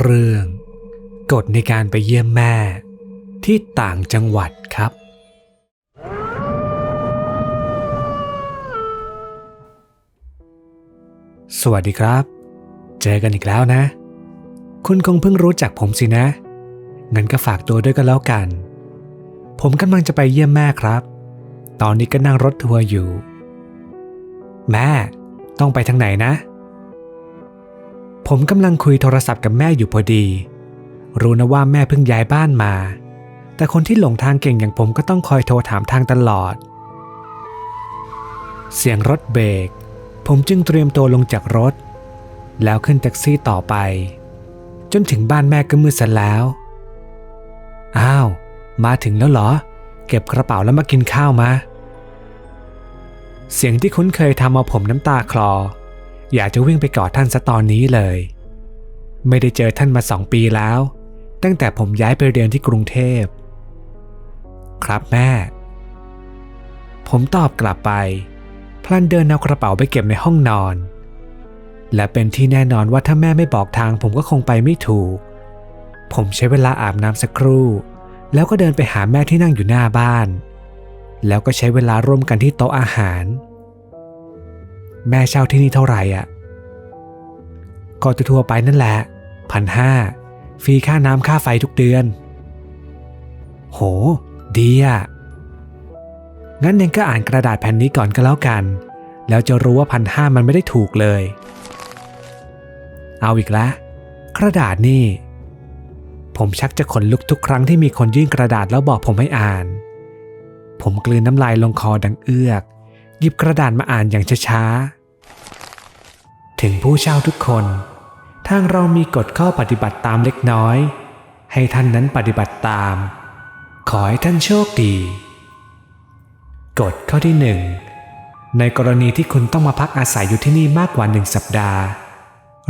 เรื่องกฎในการไปเยี่ยมแม่ที่ต่างจังหวัดครับ สวัสดีครับ เจอกันอีกแล้วนะ คุณคงเพิ่งรู้จักผมสินะ งั้นก็ฝากตัวด้วยกันแล้วกัน ผมกำลังจะไปเยี่ยมแม่ครับ ตอนนี้ก็นั่งรถทัวร์อยู่ แม่ ต้องไปทางไหนนะ ผมกำลังคุยโทรศัพท์กับแม่อยู่พอดี รู้นะว่าแม่เพิ่งย้ายบ้านมา แต่คนที่หลงทางเก่งอย่างผมก็ต้องคอยโทรถามทางตลอด เสียงรถเบรก ผมจึงเตรียมตัวลงจากรถ แล้วขึ้นแท็กซี่ต่อไป จนถึงบ้านแม่ก็มืดซะแล้ว อ้าว มาถึงแล้วเหรอ เก็บกระเป๋าแล้วมากินข้าวมา เสียงที่คุ้นเคยทำเอาผมน้ำตาคลอ อยากจะวิ่งไปกอดท่านซะตอนนี้เลย ไม่ได้เจอท่านมาสองปีแล้ว ตั้งแต่ผมย้ายไปเรียนที่กรุงเทพ ครับแม่ ผมตอบกลับไป พลันเดินเอากระเป๋าไปเก็บในห้องนอน และเป็นที่แน่นอนว่าถ้าแม่ไม่บอกทางผมก็คงไปไม่ถูก ผมใช้เวลาอาบน้ำสักครู่ แล้วก็เดินไปหาแม่ที่นั่งอยู่หน้าบ้าน แล้วก็ใช้เวลาร่วมกันที่โต๊ะอาหารแม่เช่าที่นี่เท่าไหร่อะ ก็ทั่วไปนั่นแหละพันห้าฟรีค่าน้ำค่าไฟทุกเดือน โห ดีอะงั้นเองก็อ่านกระดาษแผ่นนี้ก่อนก็แล้วกัน แล้วจะรู้ว่าพันห้ามันไม่ได้ถูกเลย เอาอีกแล้วกระดาษนี่ ผมชักจะขนลุกทุกครั้งที่มีคนยื่นกระดาษแล้วบอกผมให้อ่าน ผมกลืนน้ำลายลงคอดังเอื้อก หยิบกระดาษมาอ่านอย่างช้าๆ ถึงผู้เช่าทุกคน ทางเรามีกฎข้อปฏิบัติตามเล็กน้อย ให้ท่านนั้นปฏิบัติตาม ขอให้ท่านโชคดีกฎข้อที่หนึ่งในกรณีที่คุณต้องมาพักอาศัยอยู่ที่นี่มากกว่าหนึ่งสัปดาห์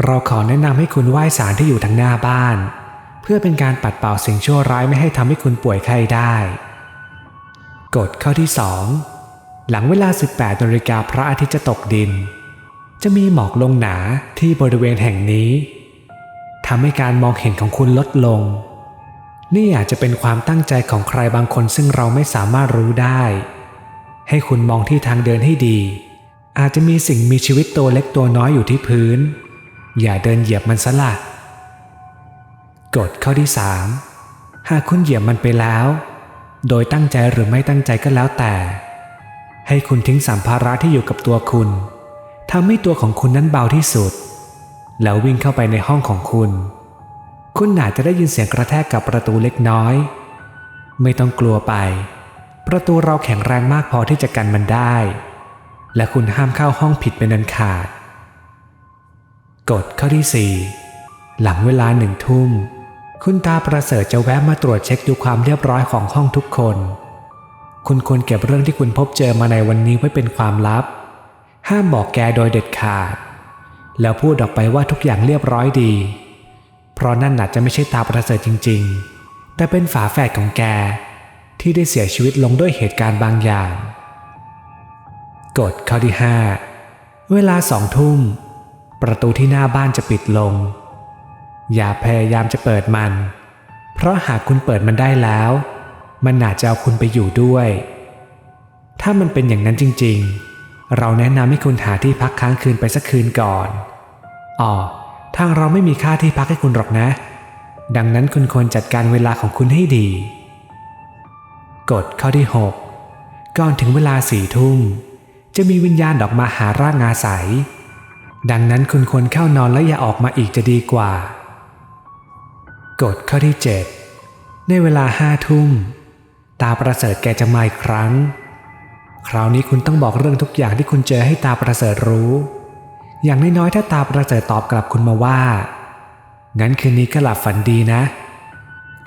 เราขอแนะนำให้คุณไหว้ศาลที่อยู่ทางหน้าบ้าน เพื่อเป็นการปัดเป่าสิ่งชั่วร้ายไม่ให้ทำให้คุณป่วยไข้ได้กฎข้อที่2หลังเวลา 18นาฬิกาพระอาทิตย์จะตกดิน จะมีหมอกลงหนาที่บริเวณแห่งนี้ทำให้การมองเห็นของคุณลดลง นี่อาจจะเป็นความตั้งใจของใครบางคนซึ่งเราไม่สามารถรู้ได้ ให้คุณมองที่ทางเดินให้ดี อาจจะมีสิ่งมีชีวิตตัวเล็กตัวน้อยอยู่ที่พื้น อย่าเดินเหยียบมันซะละกฎข้อที่ 3 หากคุณเหยียบมันไปแล้ว โดยตั้งใจหรือไม่ตั้งใจก็แล้วแต่ ให้คุณทิ้งสัมภาระที่อยู่กับตัวคุณ ทำให้ตัวของคุณนั้นเบาที่สุด แล้ววิ่งเข้าไปในห้องของคุณ คุณอาจจะได้ยินเสียงกระแทกกับประตูเล็กน้อย ไม่ต้องกลัวไป ประตูเราแข็งแรงมากพอที่จะกันมันได้ และคุณห้ามเข้าห้องผิดเป็นอันขาด กฎข้อที่ 4 หลังเวลาหนึ่งทุ่ม คุณตาประเสริฐจะแวะมาตรวจเช็คดูความเรียบร้อยของห้องทุกคน คุณควรเก็บเรื่องที่คุณพบเจอมาในวันนี้ไว้เป็นความลับ ห้ามบอกแกโดยเด็ดขาด แล้วพูดออกไปว่าทุกอย่างเรียบร้อยดี เพราะนั่นอาจจะไม่ใช่ตาประเสริฐจริง ๆ แต่เป็นฝาแฝดของแก ที่ได้เสียชีวิตลงด้วยเหตุการณ์บางอย่าง กฎข้อที่ 5 เวลาสองทุ่ม ประตูที่หน้าบ้านจะปิดลง อย่าพยายามจะเปิดมัน เพราะหากคุณเปิดมันได้แล้ว มันอาจจะเอาคุณไปอยู่ด้วย ถ้ามันเป็นอย่างนั้นจริง ๆ เราแนะนำให้คุณหาที่พักค้างคืนไปสักคืนก่อน อ๋อ ทางเราไม่มีค่าที่พักให้คุณหรอกนะ ดังนั้นคุณควรจัดการเวลาของคุณให้ดี กฎข้อที่ 6 ก่อนถึงเวลาสี่ทุ่ม จะมีวิญญาณออกมาหาร่างอาศัย ดังนั้นคุณควรเข้านอนและอย่าออกมาอีกจะดีกว่า กฎข้อที่ 7 ในเวลาห้าทุ่ม ตาประเสริฐแกจะมาอีกครั้ง คราวนี้คุณต้องบอกเรื่องทุกอย่างที่คุณเจอให้ตาประเสริฐรู้ อย่างน้อยๆถ้าตาประเสริฐตอบกลับคุณมาว่า งั้นคืนนี้ก็หลับฝันดีนะ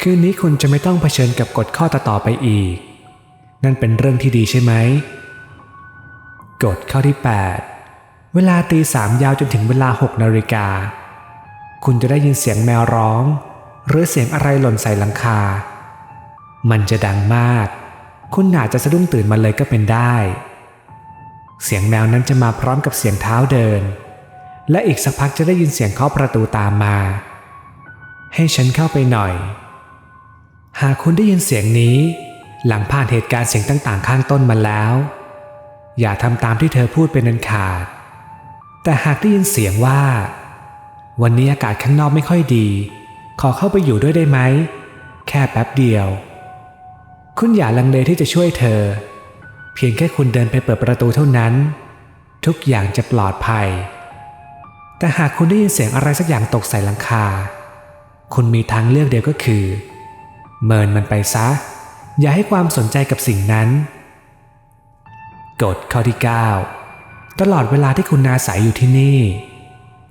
คืนนี้คุณจะไม่ต้องเผชิญกับกฎข้อต่อไปอีก นั่นเป็นเรื่องที่ดีใช่ไหมกฎข้อที่ 8 เวลาตีสามยาวจนถึงเวลาหกนาฬิกา คุณจะได้ยินเสียงแมวร้อง หรือเสียงอะไรหล่นใส่หลังคา มันจะดังมาก คุณอาจจะสะดุ้งตื่นมาเลยก็เป็นได้ เสียงแมวนั้นจะมาพร้อมกับเสียงเท้าเดิน และอีกสักพักจะได้ยินเสียงเคาะประตูตามมา ให้ฉันเข้าไปหน่อย หากคุณได้ยินเสียงนี้ หลังผ่านเหตุการณ์เสียงต่างๆ ข้างต้นมาแล้ว อย่าทำตามที่เธอพูดเป็นอันขาด แต่หากได้ยินเสียงว่า วันนี้อากาศข้างนอกไม่ค่อยดี ขอเข้าไปอยู่ด้วยได้ไหม แค่แป๊บเดียว คุณอย่าลังเลที่จะช่วยเธอ เพียงแค่คุณเดินไปเปิดประตูเท่านั้น ทุกอย่างจะปลอดภัย แต่หากคุณได้ยินเสียงอะไรสักอย่างตกใส่หลังคา คุณมีทางเลือกเดียวก็คือ เมินมันไปซะ อย่าให้ความสนใจกับสิ่งนั้น กฎข้อที่ 9 ตลอดเวลาที่คุณอาศัยอยู่ที่นี่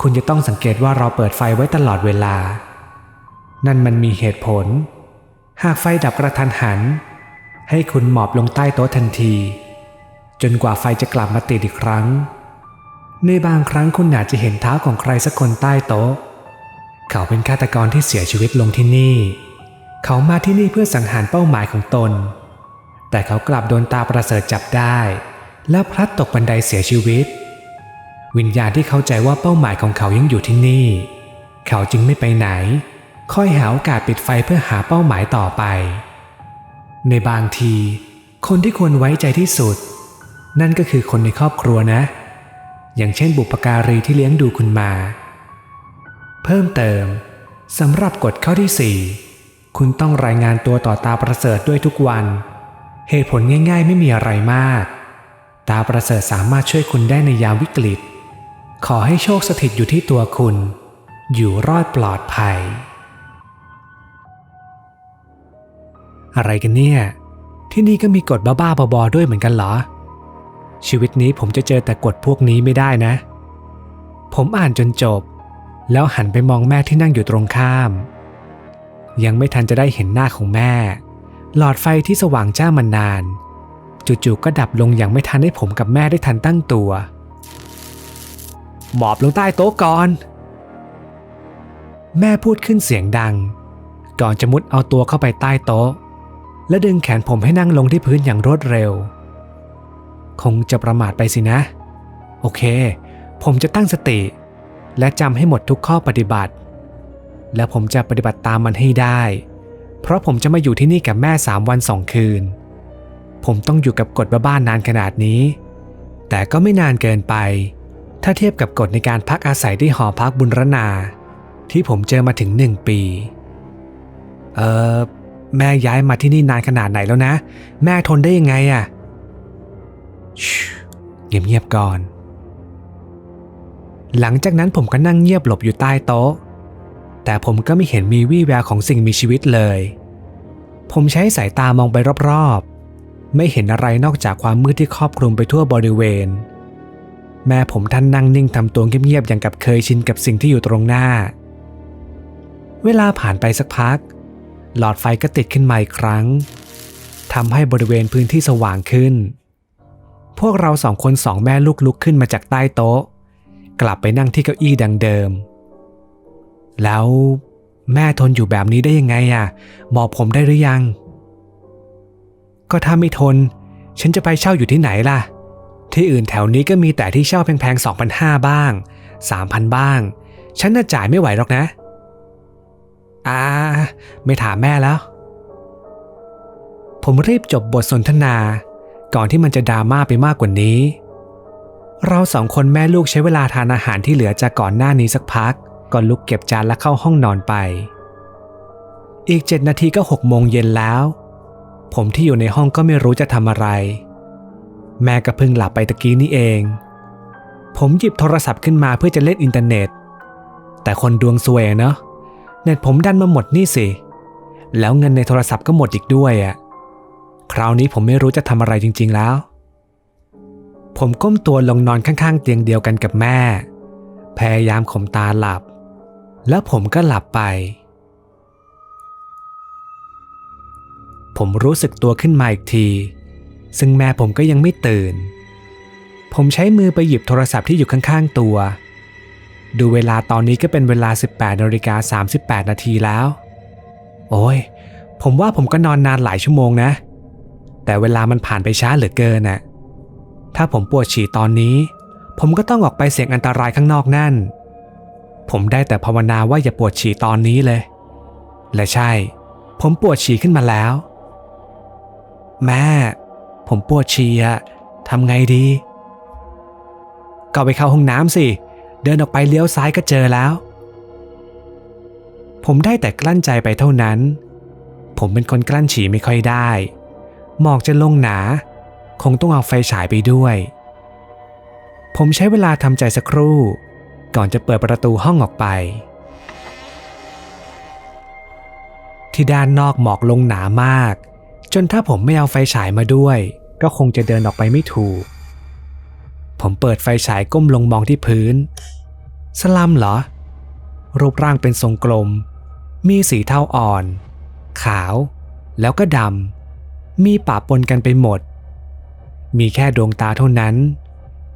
คุณจะต้องสังเกตว่าเราเปิดไฟไว้ตลอดเวลา นั่นมันมีเหตุผล หากไฟดับกระทันหัน ให้คุณหมอบลงใต้โต๊ะทันที จนกว่าไฟจะกลับมาติดอีกครั้ง ในบางครั้งคุณอาจจะเห็นเท้าของใครสักคนใต้โต๊ะ เขาเป็นฆาตกรที่เสียชีวิตลงที่นี่ เขามาที่นี่เพื่อสังหารเป้าหมายของตน แต่เขากลับโดนตาประเสริฐจับได้ และพลัดตกบันไดเสียชีวิต วิญญาณที่เข้าใจว่าเป้าหมายของเขายังอยู่ที่นี่ เขาจึงไม่ไปไหน ค่อยหาโอกาสปิดไฟเพื่อหาเป้าหมายต่อไป ในบางที คนที่ควรไว้ใจที่สุด นั่นก็คือคนในครอบครัวนะ อย่างเช่นบุปการีที่เลี้ยงดูคุณมา เพิ่มเติมสำหรับกฎข้อที่ 4 คุณต้องรายงานตัวต่อตาประเสริฐด้วยทุกวัน เหตุผลง่ายๆ ไม่มีอะไรมาก ตาประเสริฐสามารถช่วยคุณได้ในยามวิกฤต ขอให้โชคสถิตอยู่ที่ตัวคุณ อยู่รอดปลอดภัย อะไรกันเนี่ย ที่นี่ก็มีกฎบ้าๆบอๆด้วยเหมือนกันเหรอ ชีวิตนี้ผมจะเจอแต่กฎพวกนี้ไม่ได้นะ ผมอ่านจนจบ แล้วหันไปมองแม่ที่นั่งอยู่ตรงข้าม ยังไม่ทันจะได้เห็นหน้าของแม่ หลอดไฟที่สว่างจ้ามานาน จู่ๆก็ดับลงอย่างไม่ทันให้ผมกับแม่ได้ทันตั้งตัวหมอบลงใต้โต๊ะก่อน แม่พูดขึ้นเสียงดัง ก่อนจะมุดเอาตัวเข้าไปใต้โต๊ะ และดึงแขนผมให้นั่งลงที่พื้นอย่างรวดเร็ว คงจะประมาทไปสินะ โอเค ผมจะตั้งสติ และจำให้หมดทุกข้อปฏิบัติ และผมจะปฏิบัติตามมันให้ได้ เพราะผมจะมาอยู่ที่นี่กับแม่สามวันสองคืน ผมต้องอยู่กับกฎบ้านนานขนาดนี้ แต่ก็ไม่นานเกินไป ถ้าเทียบกับกฎในการพักอาศัยที่หอพักบุญรนา ที่ผมเจอมาถึงหนึ่งปี เออ แม่ย้ายมาที่นี่นานขนาดไหนแล้วนะ แม่ทนได้ยังไงอะ่ะเงียบๆก่อน หลังจากนั้นผมก็นั่งเงียบหลบอยู่ใต้โต๊ะ แต่ผมก็ไม่เห็นมีวี่แววของสิ่งมีชีวิตเลย ผมใช้สายตามองไปรอบๆ ไม่เห็นอะไรนอกจากความมืดที่ครอบคลุมไปทั่วบริเวณ แม่ผมท่านนั่งนิ่งทำตัวเงียบๆอย่างกับเคยชินกับสิ่งที่อยู่ตรงหน้า เวลาผ่านไปสักพัก หลอดไฟก็ติดขึ้นมาอีกครั้งทำให้บริเวณพื้นที่สว่างขึ้น พวกเราสองคนสองแม่ลูกลุกขึ้นมาจากใต้โต๊ะ กลับไปนั่งที่เก้าอี้ดังเดิม แล้วแม่ทนอยู่แบบนี้ได้ยังไงอะบอกผมได้หรือยัง ก็ถ้าไม่ทน ฉันจะไปเช่าอยู่ที่ไหนล่ะ ที่อื่นแถวนี้ก็มีแต่ที่เช่าแพงๆ2,500บ้าง3,000บ้าง ฉันน่าจ่ายไม่ไหวหรอกนะ อ่า ไม่ถามแม่แล้ว ผมรีบจบบทสนทนา ก่อนที่มันจะดราม่าไปมากกว่านี้ เราสองคนแม่ลูกใช้เวลาทานอาหารที่เหลือจากก่อนหน้านี้สักพัก ก่อนลุกเก็บจานและเข้าห้องนอนไป อีกเจ็ดนาทีก็หกโมงเย็นแล้ว ผมที่อยู่ในห้องก็ไม่รู้จะทำอะไร แม่ก็เพิ่งหลับไปตะกี้นี่เอง ผมหยิบโทรศัพท์ขึ้นมาเพื่อจะเล่นอินเทอร์เน็ต แต่คนดวงซวยเนาะ เน็ตผมดันมาหมดนี่สิ แล้วเงินในโทรศัพท์ก็หมดอีกด้วยอะ่ะ คราวนี้ผมไม่รู้จะทำอะไรจริง ๆแล้ว ผมก้มตัวลงนอนข้างๆ เตียงเดียวกันกับแม่ พยายามข่มตาหลับ แล้วผมก็หลับไป ผมรู้สึกตัวขึ้นมาอีกที ซึ่งแม่ผมก็ยังไม่ตื่น ผมใช้มือไปหยิบโทรศัพท์ที่อยู่ข้างๆตัว ดูเวลาตอนนี้ก็เป็นเวลา 18นาฬิกา38 นาทีแล้ว โอ้ย ผมว่าผมก็นอนนานหลายชั่วโมงนะ แต่เวลามันผ่านไปช้าเหลือเกินน่ะ ถ้าผมปวดฉี่ตอนนี้ ผมก็ต้องออกไปเสี่ยงอันตรายข้างนอกนั่น ผมได้แต่ภาวนาว่าอย่าปวดฉี่ตอนนี้เลย และใช่ ผมปวดฉี่ขึ้นมาแล้ว แม่ ผมปวดฉี่อะทำไงดี ก็ไปเข้าห้องน้ำสิ เดินออกไปเลี้ยวซ้ายก็เจอแล้ว ผมได้แต่กลั้นใจไปเท่านั้น ผมเป็นคนกลั้นฉี่ไม่ค่อยได้ หมอกจะลงหนา คงต้องเอาไฟฉายไปด้วย ผมใช้เวลาทำใจสักครู่ ก่อนจะเปิดประตูห้องออกไป ที่ด้านนอกหมอกลงหนามาก จนถ้าผมไม่เอาไฟฉายมาด้วย ก็คงจะเดินออกไปไม่ถูกผมเปิดไฟฉายก้มลงมองที่พื้น สลัมเหรอ รูปร่างเป็นทรงกลม มีสีเทาอ่อน ขาว แล้วก็ดำ มีปะปนกันไปหมด มีแค่ดวงตาเท่านั้น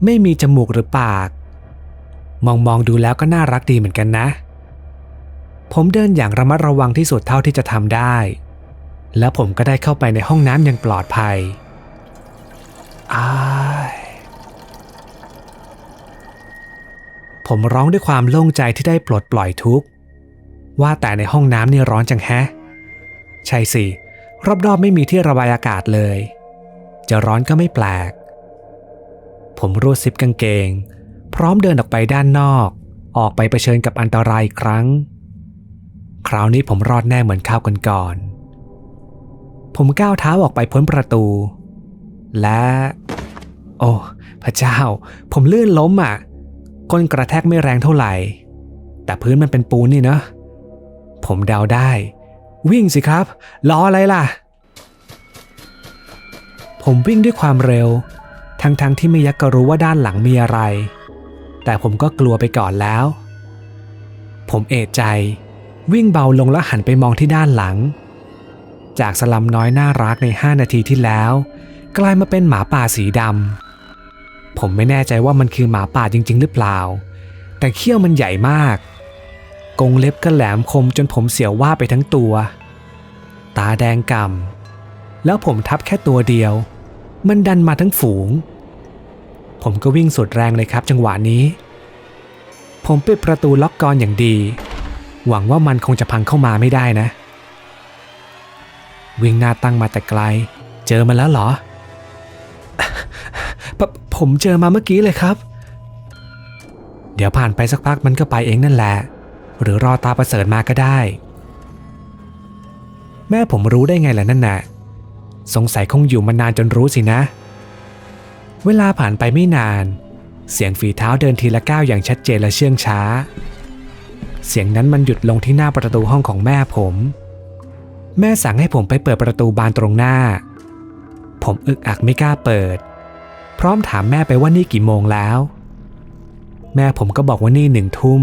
ไม่มีจมูกหรือปาก มองมองดูแล้วก็น่ารักดีเหมือนกันนะ ผมเดินอย่างระมัดระวังที่สุดเท่าที่จะทำได้ แล้วผมก็ได้เข้าไปในห้องน้ำอย่างปลอดภัยอาย ผมร้องด้วยความโล่งใจที่ได้ปลดปล่อยทุกข์ ว่าแต่ในห้องน้ำนี่ร้อนจังแฮะ ใช่สิ รอบๆไม่มีที่ระบายอากาศเลย จะร้อนก็ไม่แปลก ผมรูดซิปกางเกง พร้อมเดินออกไปด้านนอก ออกไปเผชิญกับอันตรายอีกครั้ง คราวนี้ผมรอดแน่เหมือนข้าวก่อนผมก้าวเท้าออกไปพ้นประตู และ โอ้ พระเจ้า ผมลื่นล้มอะ ก้นกระแทกไม่แรงเท่าไหร่ แต่พื้นมันเป็นปูนนี่เนอะผมเดาได้ วิ่งสิครับล้ออะไรล่ะ ผมวิ่งด้วยความเร็ว ทั้งๆทที่ไม่ยักก็รู้ว่าด้านหลังมีอะไร แต่ผมก็กลัวไปก่อนแล้ว ผมเอะใจ วิ่งเบาลงแล้วหันไปมองที่ด้านหลัง จากสลัมน้อยน่ารักใน 5 นาทีที่แล้ว กลายมาเป็นหมาป่าสีดำ ผมไม่แน่ใจว่ามันคือหมาป่าจริง ๆ หรือเปล่า แต่เขี้ยวมันใหญ่มาก กงเล็บก็แหลมคมจนผมเสียวว่าไปทั้งตัว ตาแดงกำ่ำแล้วผมทับแค่ตัวเดียว มันดันมาทั้งฝูง ผมก็วิ่งสุดแรงเลยครับจังหวะนี้ ผมปิดประตูล็อกกรอย่างดี หวังว่ามันคงจะพังเข้ามาไม่ได้นะ วิ่งหน้าตั้งมาแต่ไกล เจอมันแล้วเหรอ ผมเจอมาเมื่อกี้เลยครับ เดี๋ยวผ่านไปสักพักมันก็ไปเองนั่นแหละ หรือรอตาประเสริฐมาก็ได้ แม่ผมรู้ได้ไงล่ะนั่นน่ะ สงสัยคงอยู่มานานจนรู้สินะ เวลาผ่านไปไม่นาน เสียงฝีเท้าเดินทีละก้าวอย่างชัดเจนและเชื่องช้า เสียงนั้นมันหยุดลงที่หน้าประตูห้องของแม่ผม แม่สั่งให้ผมไปเปิดประตูบานตรงหน้า ผมอึกอักไม่กล้าเปิด พร้อมถามแม่ไปว่านี่กี่โมงแล้ว แม่ผมก็บอกว่านี่หนึ่งทุ่ม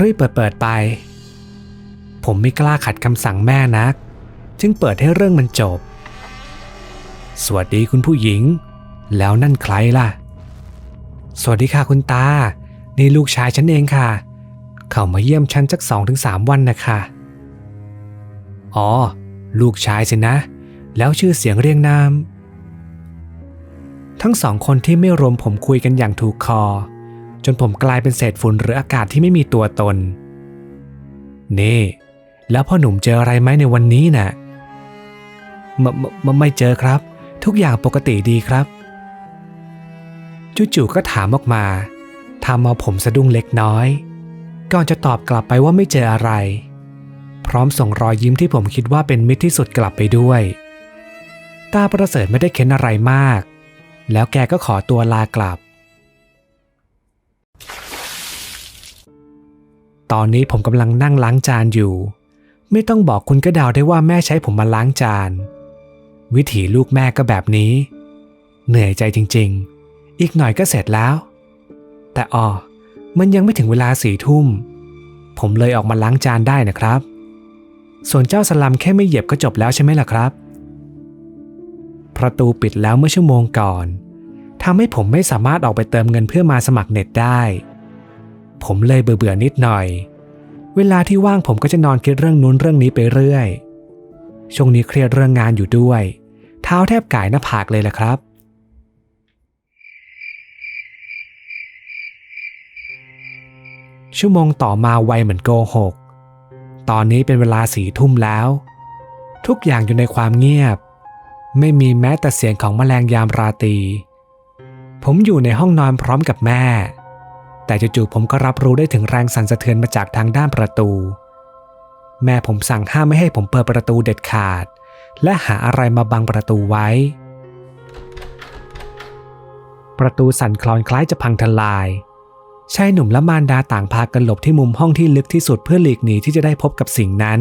รีบเปิดเปิดไป ผมไม่กล้าขัดคำสั่งแม่นัก จึงเปิดให้เรื่องมันจบ สวัสดีคุณผู้หญิง แล้วนั่นใครล่ะ สวัสดีค่ะคุณตา นี่ลูกชายฉันเองค่ะ เขามาเยี่ยมฉันสักสองถึงสามวันนะคะอ๋อ ลูกชายสินะ แล้วชื่อเสียงเรียงนาม ทั้งสองคนที่ไม่รวมผมคุยกันอย่างถูกคอ จนผมกลายเป็นเศษฝุ่นหรืออากาศที่ไม่มีตัวตน นี่ แล้วพ่อหนุ่มเจออะไรไหมในวันนี้นะ่ะมมไม่เจอครับ ทุกอย่างปกติดีครับจู่ๆก็ถามออกมาทำเอาผมสะดุ้งเล็กน้อย ก่อนจะตอบกลับไปว่าไม่เจออะไร พร้อมส่งรอยยิ้มที่ผมคิดว่าเป็นมิตรที่สุดกลับไปด้วย ตาประเสริฐไม่ได้เค้นอะไรมาก แล้วแกก็ขอตัวลากลับ ตอนนี้ผมกำลังนั่งล้างจานอยู่ ไม่ต้องบอกคุณก็เดาได้ว่าแม่ใช้ผมมาล้างจาน วิถีลูกแม่ก็แบบนี้ เหนื่อยใจจริงๆ อีกหน่อยก็เสร็จแล้ว แต่อ๋อมันยังไม่ถึงเวลาสี่ทุ่ม ผมเลยออกมาล้างจานได้นะครับ ส่วนเจ้าสลัมแค่ไม่เหยียบก็จบแล้วใช่ไหมล่ะครับ ประตูปิดแล้วเมื่อชั่วโมงก่อนทำให้ผมไม่สามารถออกไปเติมเงินเพื่อมาสมัครเน็ตได้ ผมเลยเบื่อๆนิดหน่อย เวลาที่ว่างผมก็จะนอนคิดเรื่องนู้นเรื่องนี้ไปเรื่อย ช่วงนี้เครียดเรื่องงานอยู่ด้วย เท้าแทบก่ายหน้าผากเลยแหละครับชั่วโมงต่อมาไวเหมือนโกหก ตอนนี้เป็นเวลาสี่ทุ่มแล้ว ทุกอย่างอยู่ในความเงียบ ไม่มีแม้แต่เสียงของแมลงยามราตรีผมอยู่ในห้องนอนพร้อมกับแม่ แต่จู่ๆผมก็รับรู้ได้ถึงแรงสั่นสะเทือนมาจากทางด้านประตู แม่ผมสั่งห้ามไม่ให้ผมเปิดประตูเด็ดขาด และหาอะไรมาบังประตูไว้ ประตูสั่นคลอนคล้ายจะพังทลายชายหนุ่มและมารดาต่างพากันหลบที่มุมห้องที่ลึกที่สุดเพื่อหลีกหนีที่จะได้พบกับสิ่งนั้น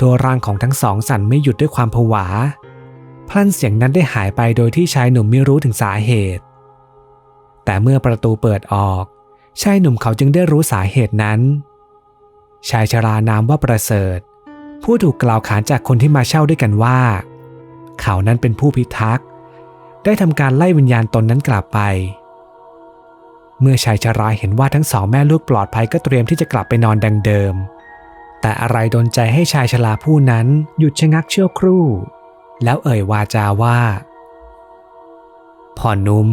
ตัวร่างของทั้งสองสั่นไม่หยุดด้วยความผวา พลันเสียงนั้นได้หายไปโดยที่ชายหนุ่มไม่รู้ถึงสาเหตุ แต่เมื่อประตูเปิดออก ชายหนุ่มเขาจึงได้รู้สาเหตุนั้น ชายชรานามว่าประเสริฐ ผู้ถูกกล่าวขานจากคนที่มาเช่าด้วยกันว่า เขานั้นเป็นผู้พิทักษ์ ได้ทำการไล่วิญญาณตนนั้นกลับไป เมื่อชายชราเห็นว่าทั้งสองแม่ลูกปลอดภัยก็เตรียมที่จะกลับไปนอนดังเดิม แต่อะไรดนใจให้ชายชราผู้นั้นหยุดชะงักเชั่วครู่ แล้วเอ่ยวาจาว่าพ่อนุ่ม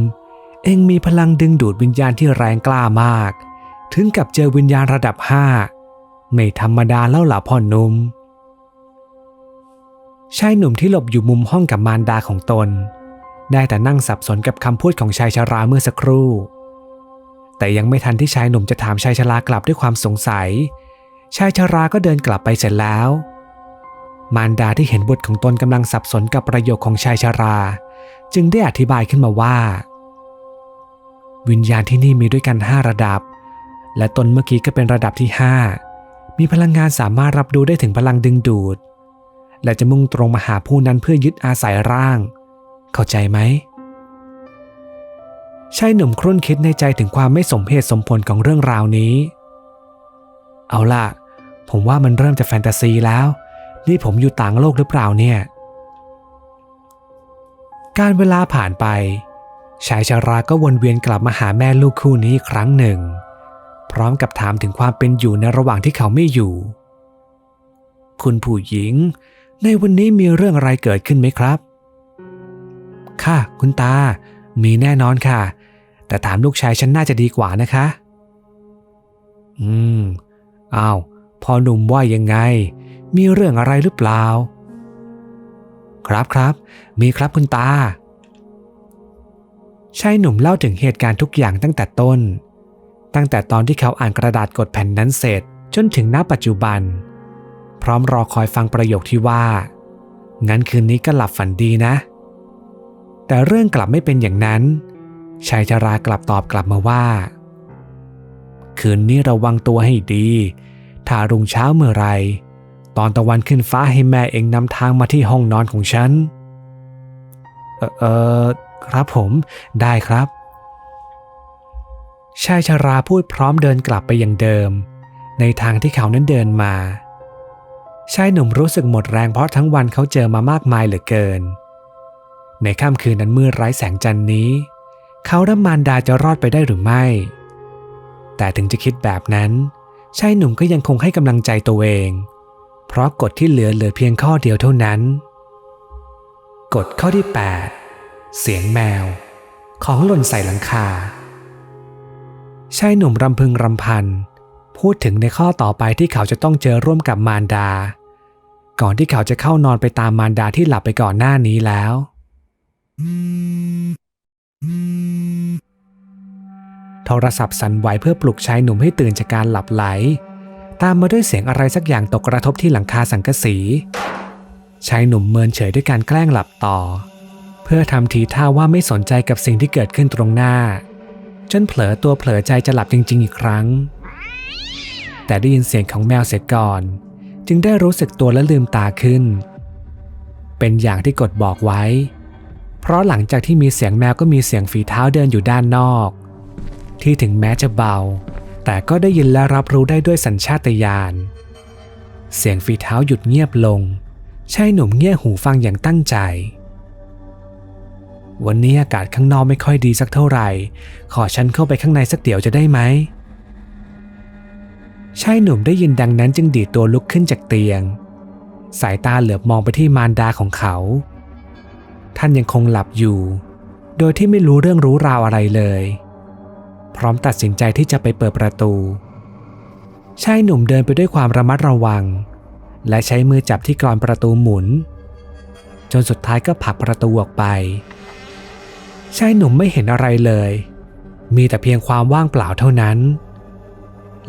เอ็งมีพลังดึงดูดวิญญาณที่แรงกล้ามาก ถึงกับเจอวิญญาณระดับห้าไม่ธรรมดาแล้วล่ะพ่อนุ่มชายหนุ่มที่หลบอยู่มุมห้องกับมารดาของตน ได้แต่นั่งสับสนกับคำพูดของชายชราเมื่อสักครู่ แต่ยังไม่ทันที่ชายหนุ่มจะถามชายชรากลับด้วยความสงสัย ชายชราก็เดินกลับไปเสร็จแล้ว มารดาที่เห็นบุตรของตนกำลังสับสนกับประโยคของชายชรา จึงได้อธิบายขึ้นมาว่า วิญญาณที่นี่มีด้วยกันห้าระดับ และตนเมื่อกี้ก็เป็นระดับที่ห้ามีพลังงานสามารถรับรู้ได้ถึงพลังดึงดูด และจะมุ่งตรงมาหาผู้นั้นเพื่อยึดอาศัยร่าง เข้าใจไหมชายหนุ่มครุ่นคิดในใจถึงความไม่สมเหตุสมผลของเรื่องราวนี้ เอาล่ะ ผมว่ามันเริ่มจะแฟนตาซีแล้ว นี่ผมอยู่ต่างโลกหรือเปล่าเนี่ย การเวลาผ่านไป ชายชาราก็วนเวียนกลับมาหาแม่ลูกคู่นี้อีกครั้งหนึ่ง พร้อมกับถามถึงความเป็นอยู่ในระหว่างที่เขาไม่อยู่ คุณผู้หญิง ในวันนี้มีเรื่องอะไรเกิดขึ้นไหมครับ ค่ะ คุณตา มีแน่นอนค่ะ แต่ถามลูกชายฉันน่าจะดีกว่านะคะ อืม อ้าว พอหนุ่มว่ายังไง มีเรื่องอะไรหรือเปล่า ครับครับ มีครับคุณตาชายหนุ่มเล่าถึงเหตุการณ์ทุกอย่างตั้งแต่ต้น ตั้งแต่ตอนที่เขาอ่านกระดาษกดแผ่นนั้นเสร็จจนถึงณปัจจุบัน พร้อมรอคอยฟังประโยคที่ว่า งั้นคืนนี้ก็หลับฝันดีนะ แต่เรื่องกลับไม่เป็นอย่างนั้น ชายชรากลับตอบกลับมาว่า คืนนี้ระวังตัวให้ดี ถ้ารุ่งเช้าเมื่อไร ตอนตะวันขึ้นฟ้าให้แม่เองนำทางมาที่ห้องนอนของฉัน เออเออครับผม ได้ครับ ชายชราพูดพร้อมเดินกลับไปอย่างเดิม ในทางที่เขานั้นเดินมา ชายหนุ่มรู้สึกหมดแรงเพราะทั้งวันเขาเจอมามากมายเหลือเกิน ในค่ำคืนนั้นมืดไร้แสงจันทร์นี้ เขาและมารดาจะรอดไปได้หรือไม่ แต่ถึงจะคิดแบบนั้น ชายหนุ่มก็ยังคงให้กำลังใจตัวเอง เพราะกฎที่เหลือเหลือเพียงข้อเดียวเท่านั้น กฎข้อที่ 8 เสียงแมว ของหล่นใส่หลังคา ชายหนุ่มรำพึงรำพัน พูดถึงในข้อต่อไปที่เขาจะต้องเจอร่วมกับมารดา ก่อนที่เขาจะเข้านอนไปตามมารดาที่หลับไปก่อนหน้านี้แล้วโทรศัพท์สั่นไหวเพื่อปลุกชายหนุ่มให้ตื่นจากการหลับไหล ตามมาด้วยเสียงอะไรสักอย่างตกกระทบที่หลังคาสังกะสีชายหนุ่มเมินเฉยด้วยการแกล้งหลับต่อ เพื่อทำทีท่าว่าไม่สนใจกับสิ่งที่เกิดขึ้นตรงหน้า จนเผลอตัวเผลอใจจะหลับจริง ๆ อีกครั้ง แต่ได้ยินเสียงของแมวเสียก่อน จึงได้รู้สึกตัวและลืมตาขึ้น เป็นอย่างที่กฎบอกไว้ เพราะหลังจากที่มีเสียงแมวก็มีเสียงฝีเท้าเดินอยู่ด้านนอก ที่ถึงแม้จะเบา แต่ก็ได้ยินและรับรู้ได้ด้วยสัญชาตญาณ เสียงฝีเท้าหยุดเงียบลงชายหนุ่มเงี่ยหูฟังอย่างตั้งใจ วันนี้อากาศข้างนอกไม่ค่อยดีสักเท่าไหร่ ขอฉันเข้าไปข้างในสักเดี๋ยวจะได้ไหมชายหนุ่มได้ยินดังนั้นจึงดีดตัวลุกขึ้นจากเตียง สายตาเหลือบมองไปที่มารดาของเขา ท่านยังคงหลับอยู่ โดยที่ไม่รู้เรื่องรู้ราวอะไรเลย พร้อมตัดสินใจที่จะไปเปิดประตู ชายหนุ่มเดินไปด้วยความระมัดระวัง และใช้มือจับที่กรอนประตูหมุน จนสุดท้ายก็ผลักประตูออกไป ชายหนุ่มไม่เห็นอะไรเลย มีแต่เพียงความว่างเปล่าเท่านั้น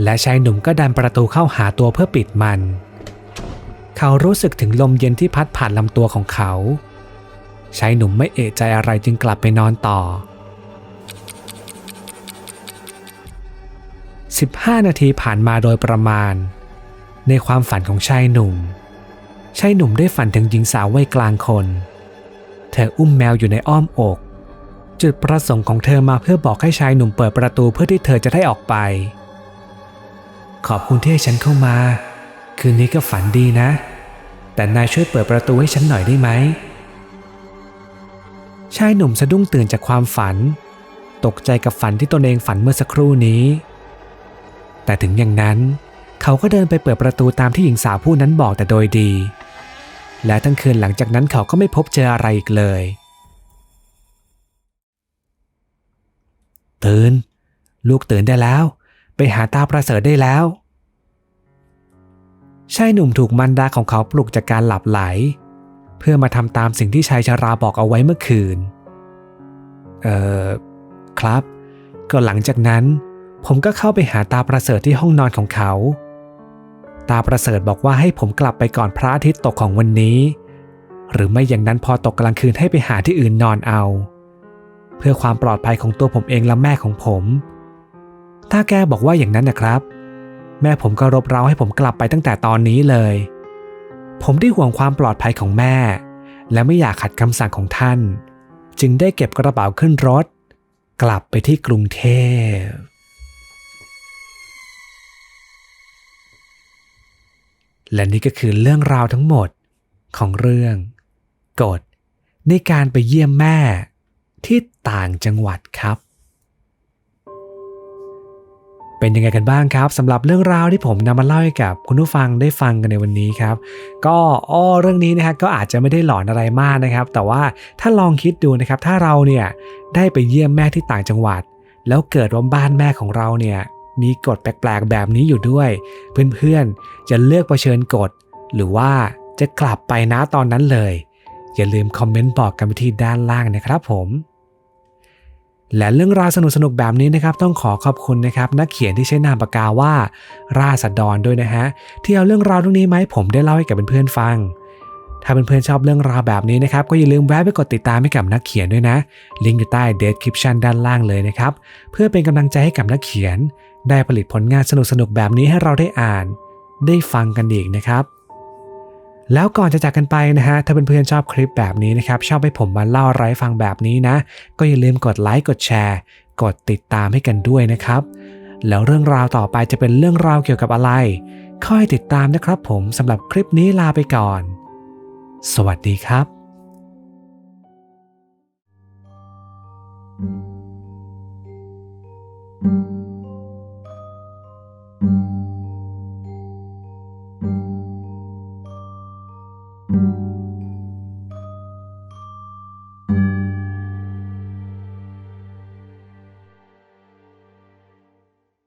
และชายหนุ่มก็ดันประตูเข้าหาตัวเพื่อปิดมัน เขารู้สึกถึงลมเย็นที่พัดผ่านลำตัวของเขาชายหนุ่มไม่เอะใจอะไรจึงกลับไปนอนต่อ 15 นาทีผ่านมาโดยประมาณ ในความฝันของชายหนุ่ม ชายหนุ่มได้ฝันถึงหญิงสาววัยกลางคน เธออุ้มแมวอยู่ในอ้อมอก จุดประสงค์ของเธอมาเพื่อบอกให้ชายหนุ่มเปิดประตูเพื่อที่เธอจะได้ออกไป ขอบคุณที่ให้ฉันเข้ามา คืนนี้ก็ฝันดีนะ แต่นายช่วยเปิดประตูให้ฉันหน่อยได้ไหมชายหนุ่มสะดุ้งตื่นจากความฝัน ตกใจกับฝันที่ตนเองฝันเมื่อสักครู่นี้ แต่ถึงอย่างนั้น เขาก็เดินไปเปิดประตูตามที่หญิงสาวผู้นั้นบอกแต่โดยดี และทั้งคืนหลังจากนั้นเขาก็ไม่พบเจออะไรอีกเลยตื่นลูกตื่นได้แล้ว ไปหาตาประเสริฐได้แล้วชายหนุ่มถูกมันดาของเขาปลุกจากการหลับไหล เพื่อมาทำตามสิ่งที่ชายชาราบอกเอาไว้เมื่อคืน เอ่อ ครับ ก็หลังจากนั้น ผมก็เข้าไปหาตาประเสริฐที่ห้องนอนของเขา ตาประเสริฐบอกว่าให้ผมกลับไปก่อนพระอาทิตย์ตกของวันนี้ หรือไม่อย่างนั้นพอตกกลางคืนให้ไปหาที่อื่นนอนเอา เพื่อความปลอดภัยของตัวผมเองและแม่ของผม ถ้าแกบอกว่าอย่างนั้นนะครับ แม่ผมก็รบเร้าให้ผมกลับไปตั้งแต่ตอนนี้เลย ผมได้ห่วงความปลอดภัยของแม่ และไม่อยากขัดคำสั่งของท่าน จึงได้เก็บกระเป๋าขึ้นรถ กลับไปที่กรุงเทพ และนี่ก็คือเรื่องราวทั้งหมดของเรื่องกฎในการไปเยี่ยมแม่ที่ต่างจังหวัดครับ เป็นยังไงกันบ้างครับสำหรับเรื่องราวที่ผมนำมาเล่าให้กับคุณผู้ฟังได้ฟังกันในวันนี้ครับ ก็อ้อเรื่องนี้นะฮะก็อาจจะไม่ได้หลอนอะไรมากนะครับ แต่ว่าถ้าลองคิดดูนะครับ ถ้าเราเนี่ยได้ไปเยี่ยมแม่ที่ต่างจังหวัด แล้วเกิดว่าบ้านแม่ของเราเนี่ย มีกฎแปลกๆแบบนี้อยู่ด้วย เพื่อนๆ จะเลือกเผชิญกฎ หรือว่าจะกลับไปนะตอนนั้นเลย อย่าลืมคอมเมนต์บอกกันไปที่ด้านล่างนะครับผมและเรื่องราวสนุกๆแบบนี้นะครับ ต้องขอขอบคุณนะครับ นักเขียนที่ใช้นามปากกาว่า ราษฎรด้วยนะฮะ ที่เอาเรื่องราวตรงนี้มาให้ผมได้เล่าให้กับเพื่อนๆฟัง ถ้าเพื่อนๆชอบเรื่องราวแบบนี้นะครับ ก็อย่าลืมแวะไปกดติดตามให้กับนักเขียนด้วยนะ ลิงก์อยู่ใต้ description ด้านล่างเลยนะครับ เพื่อเป็นกำลังใจให้กับนักเขียน ได้ผลิตผลงานสนุกๆแบบนี้ให้เราได้อ่าน ได้ฟังกันอีกนะครับ แล้วก่อนจะจากกันไปนะฮะ ถ้าเพื่อนๆชอบคลิปแบบนี้นะครับ ชอบให้ผมมาเล่าไร้ฟังแบบนี้นะ ก็อย่าลืมกดไลค์กดแชร์ กดติดตามให้กันด้วยนะครับ แล้วเรื่องราวต่อไปจะเป็นเรื่องราวเกี่ยวกับอะไร ค่อยติดตามนะครับผมสำหรับคลิปนี้ลาไปก่อน สวัสดีครับ